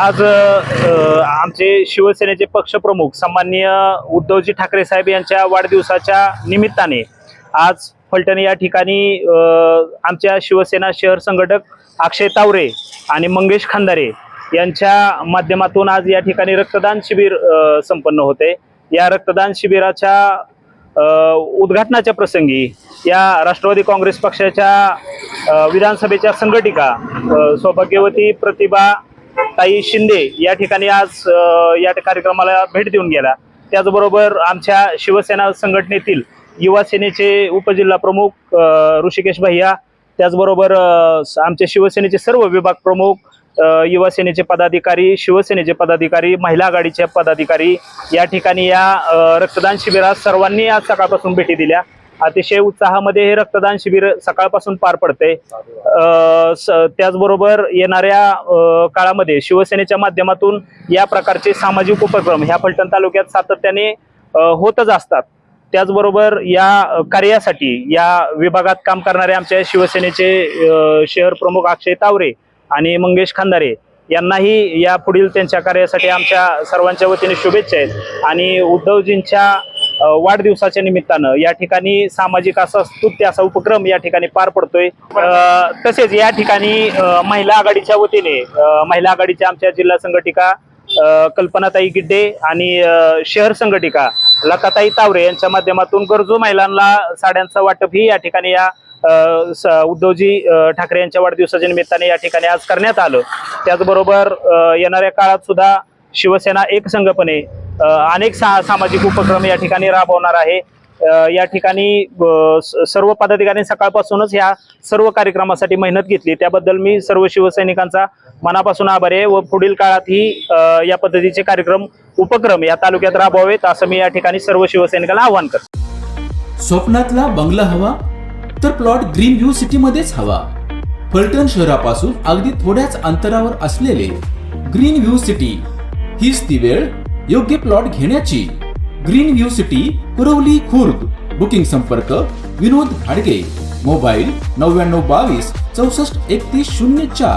आज आमचे शिवसेनेचे पक्षप्रमुख सन्माननीय उद्धवजी ठाकरे साहेब यांच्या वाढदिवसाच्या निमित्ताने आज फलटण या ठिकाणी आमच्या शिवसेना शहर संघटक अक्षय तावरे आणि मंगेश खंदारे यांच्या माध्यमातून आज या ठिकाणी रक्तदान शिबिर संपन्न होते. या रक्तदान शिबिराच्या उद्घाटनाच्या प्रसंगी या राष्ट्रवादी काँग्रेस पक्षाच्या विधानसभेच्या संघटिका सौभाग्यवती प्रतिभा ताई शिंदे या ठिकाणी आज या कार्यक्रमाला भेट देऊन गेला. त्याचबरोबर आमच्या शिवसेना संघटनेतील युवा सेनेचे उपजिल्हा प्रमुख ऋषिकेश भैया त्याचबरोबर आमच्या आमचे शिवसेनेचे सर्व विभाग प्रमुख युवा सेनेचे पदाधिकारी शिवसेनेचे पदाधिकारी महिला आघाडीचे पदाधिकारी या ठिकाणी या रक्तदान शिबिरात सर्वांनी आज सकाळपासून भेटी दिल्या. अतिशय उत्साहामध्ये हे रक्तदान शिबिर सकाळपासून पार पडते स- त्याचबरोबर येणाऱ्या काळामध्ये शिवसेनेच्या माध्यमातून या प्रकारचे सामाजिक उपक्रम ह्या फलटण तालुक्यात सातत्याने होतच असतात. त्याचबरोबर या कार्यासाठी या विभागात काम करणारे आमच्या शिवसेनेचे शहर प्रमुख अक्षय तावरे आणि मंगेश खांदारे यांनाही या पुढील त्यांच्या कार्यासाठी आमच्या सर्वांच्या वतीने शुभेच्छा आहेत. आणि उद्धवजींच्या वाढदिवसाच्या निमित्तानं या ठिकाणी सामाजिक असा स्तुत्य असा उपक्रम या ठिकाणी पार पडतोय. तसेच या ठिकाणी महिला आघाडीच्या वतीने महिला आघाडीच्या आमच्या जिल्हा संघटिका कल्पनाताई गिड्डे आणि शहर संघटिका लताताई तावरे यांच्या माध्यमातून गरजू महिलांना साड्यांचं वाटप ही या ठिकाणी या स- उद्धवजी ठाकरे यांच्या वाढदिवसाच्या निमित्ताने या ठिकाणी आज करण्यात आलं. त्याचबरोबर येणाऱ्या काळात सुद्धा शिवसेना एकसंघपणे अ, अनेक सा सामाजिक उपक्रम या ठिकाणी राबवणार आहे. या ठिकाणी सर्व पदाधिकारी सकाळपासूनच या सर्व कार्यक्रमासाठी मेहनत घेतली. त्याबद्दल मी सर्व शिवसैनिकांचा मनापासून आभार आहे व पुढील काळातही या पद्धतीचे कार्यक्रम उपक्रम या तालुक्यात राबवावेत असं मी या ठिकाणी सर्व शिवसैनिकांना आवाहन करतो. स्वप्नातला बंगला हवा तर प्लॉट ग्रीन व्ह्यू सिटी मध्येच हवा. फलटण शहरापासून अगदी थोड्याच अंतरावर असलेले ग्रीन व्ह्यू सिटी. हीच ती वेळ योग्य प्लॉट घेण्याची green view city Kuravali Khurd. Booking संपर्क विनोद भाडगे. मोबाईल नव्याण्णव बावीस चौसष्ट एकतीस शून्य चार.